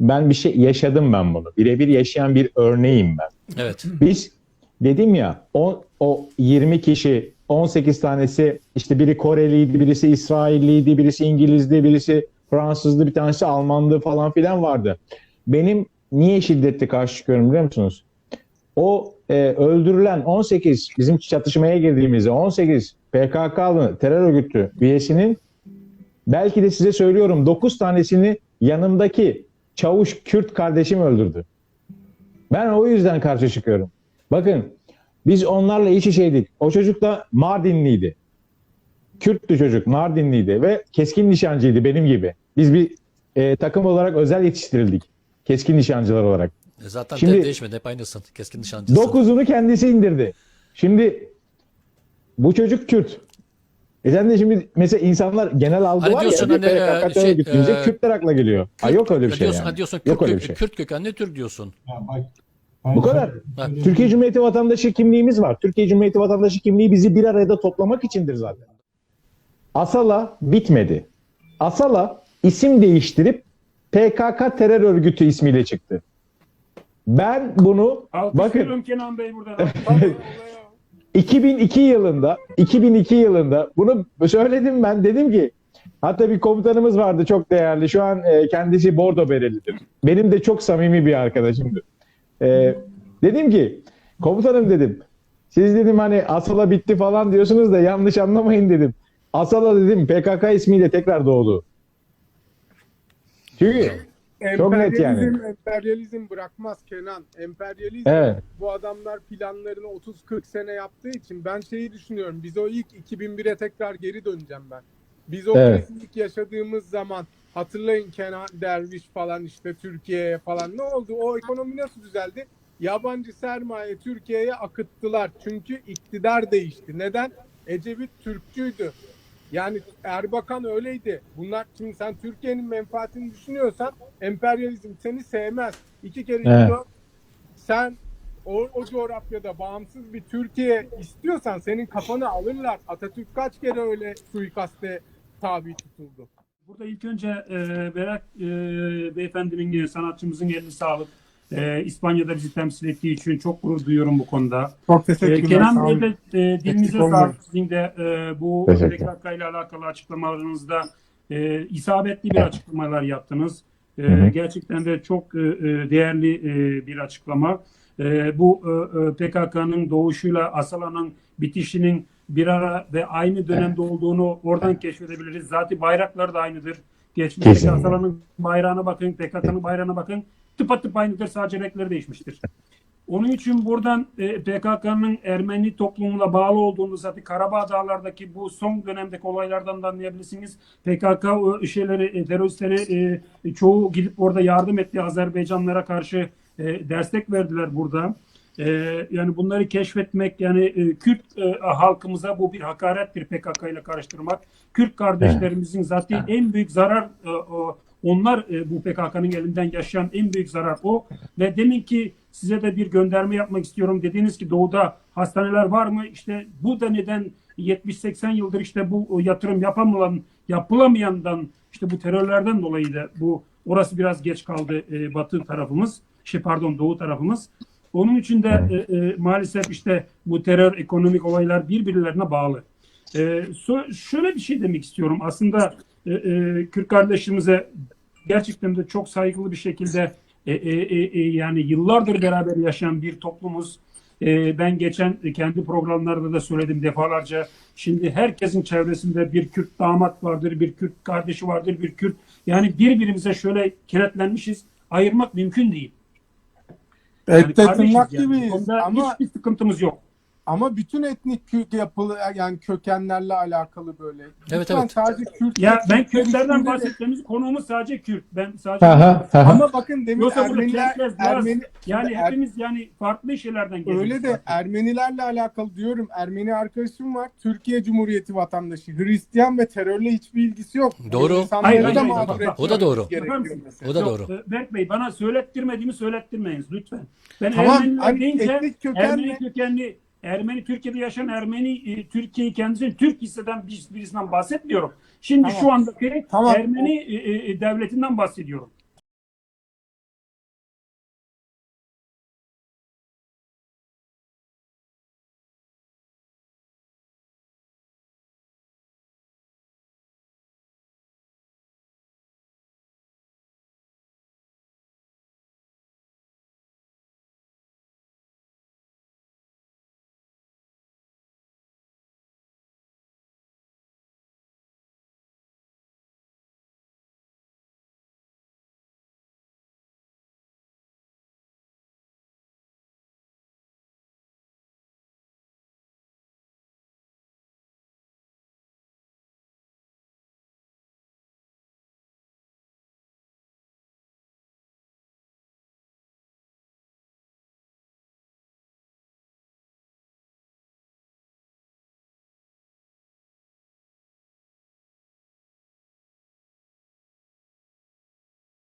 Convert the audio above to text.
ben bir şey yaşadım ben bunu. Birebir yaşayan bir örneğim ben. Evet. Biz dedim ya o, o 20 kişi 18 tanesi işte biri Koreliydi, birisi İsrailliydi, birisi İngilizdi, birisi Fransızdı, bir tanesi Almandı falan filan vardı. Benim niye şiddetle karşı çıkıyorum biliyor musunuz? O e, öldürülen 18 bizim çatışmaya girdiğimizde 18 PKK'lı terör örgütü üyesinin belki de size söylüyorum 9 tanesini yanımdaki çavuş Kürt kardeşim öldürdü. Ben o yüzden karşı çıkıyorum. Bakın biz onlarla iç içeydik. O çocuk da Mardinliydi. Kürttü çocuk, Mardinliydi ve keskin nişancıydı benim gibi. Biz bir e, takım olarak özel yetiştirildik. Keskin nişancılar olarak. E Zaten Şimdi- de değişmedi. Hep aynısın. Keskin nişancısın. Dokuzunu kendisi indirdi. Şimdi bu çocuk Kürt. E sen de şimdi mesela insanlar genel algı Hani var diyorsun ya. hani, e, PKK terör şey, deyince e, Kürtler akla geliyor. Ha, yok öyle bir şey diyorsun, yani. ha diyorsun Yok Kürt, öyle bir şey. Kürt kökenli Türk diyorsun. Ya bak, Bu kadar. Ha. Türkiye Cumhuriyeti vatandaşı kimliğimiz var. Türkiye Cumhuriyeti vatandaşı kimliği bizi bir arada toplamak içindir zaten. Asala bitmedi. Asala isim değiştirip PKK terör örgütü ismiyle çıktı. Ben bunu Alkışlıyorum bakın Kenan Bey burada. 2002 yılında 2002 yılında bunu söyledim ben dedim ki hatta bir komutanımız vardı çok değerli şu an e, kendisi Bordo Berelidir. Benim de çok samimi bir arkadaşımdır. E, dedim ki komutanım dedim siz dedim hani Asala bitti falan diyorsunuz da yanlış anlamayın dedim. Asala dedim PKK ismiyle tekrar doğdu. Çünkü Çok net yani. Emperyalizm, bırakmaz Kenan. Emperyalizm evet bu adamlar planlarını 30-40 sene yaptığı için ben şeyi düşünüyorum. Biz o ilk 2001'e tekrar geri döneceğim ben. Biz o Evet. ilk yaşadığımız zaman hatırlayın Kenan Derviş falan işte Türkiye'ye falan ne oldu? O ekonomi nasıl düzeldi? Yabancı sermaye Türkiye'ye akıttılar. Çünkü iktidar değişti. Neden? Ecevit Türkçüydü. Yani Erbakan öyleydi. Bunlar şimdi sen Türkiye'nin menfaatini düşünüyorsan emperyalizm seni sevmez. İki kere Evet. dört. Sen o, o coğrafyada bağımsız bir Türkiye istiyorsan senin kafanı alırlar. Atatürk kaç kere öyle suikaste tabi tutuldu. Burada ilk önce e, Berak e, beyefendinin, e, sanatçımızın eline sağlık. E, İspanya'da bizi temsil ettiği için çok gurur duyuyorum bu konuda. Çok E, teşekkürler. Kenan sağ Bey de e, dilinize sağlık. Sizin de e, bu. PKK ile alakalı açıklamalarınızda e, isabetli bir açıklamalar yaptınız. E, Hı hı. gerçekten de çok e, e, değerli e, bir açıklama. E, bu e, e, PKK'nın doğuşuyla Asala'nın bitişinin bir ara ve aynı dönemde olduğunu oradan keşfedebiliriz. Zaten bayrakları da aynıdır. Geçmişteki Kesinlikle. Asala'nın bayrağına bakın, PKK'nın bayrağına bakın. Tıpatıp aynıdır. Sadece renkleri değişmiştir. Onun için buradan e, PKK'nın Ermeni toplumuna bağlı olduğunu zaten Karabağ Dağları'ndaki bu son dönemdeki olaylardan da anlayabilirsiniz. PKK şeyleri, e, teröristleri e, çoğu gidip orada yardım etti Azerbaycanlara karşı e, destek verdiler burada. E, yani bunları keşfetmek yani e, Kürt e, halkımıza bu bir hakarettir PKK ile karıştırmak. Kürt kardeşlerimizin zaten en büyük zarar e, o- onlar e, bu PKK'nın elinden yaşayan en büyük zarar o. Ve demin ki size de bir gönderme yapmak istiyorum. Dediniz ki doğuda hastaneler var mı? İşte bu da neden 70-80 yıldır işte bu yatırım yapamılan, yapılamayandan işte bu terörlerden dolayı da bu orası biraz geç kaldı e, batı tarafımız. Şey pardon doğu tarafımız. Onun için de e, e, maalesef işte bu terör ekonomik olaylar birbirlerine bağlı. E, so- şöyle bir şey demek istiyorum. Aslında e, e, Kürt kardeşimize gerçekten de çok saygılı bir şekilde e, e, e, e, yani yıllardır beraber yaşayan bir toplumuz. E, ben geçen kendi programlarda da söyledim defalarca. Şimdi herkesin çevresinde bir Kürt damat vardır, bir Kürt kardeşi vardır, bir Kürt. Yani birbirimize şöyle kenetlenmişiz. Ayırmak mümkün değil. Yani Ette tırnak gibiyiz ama hiçbir sıkıntımız yok. Ama bütün etnik kü- yapılı yani kökenlerle alakalı böyle. Evet, Lütfen evet. sadece Kürt Ya ben Kürtler Kürtlerden bahsettiğimiz konuğumuz sadece Kürt. Ben sadece Aha, aha. Ama bakın demin Yoksa Ermeniler, Laz, Ermeni, yani Er- hepimiz yani farklı şeylerden geliyoruz. Öyle de zaten. Ermenilerle alakalı diyorum. Ermeni arkadaşım var. Türkiye Cumhuriyeti vatandaşı. Hristiyan ve terörle hiçbir ilgisi yok. Doğru. Hayır, da hayır, etmemiz O da doğru. O da Yok, doğru. e, Berk Bey bana söylettirmediğimi söylettirmeyiniz lütfen. Ben Tamam, Ermeniler hani deyince Ermeni kökenli Ermeni Türkiye'de yaşayan Ermeni e, Türkiye'yi kendisini Türk hisseden bir, birisinden bahsetmiyorum. Şimdi Tamam. şu andaki Tamam. Ermeni e, e, devletinden bahsediyorum.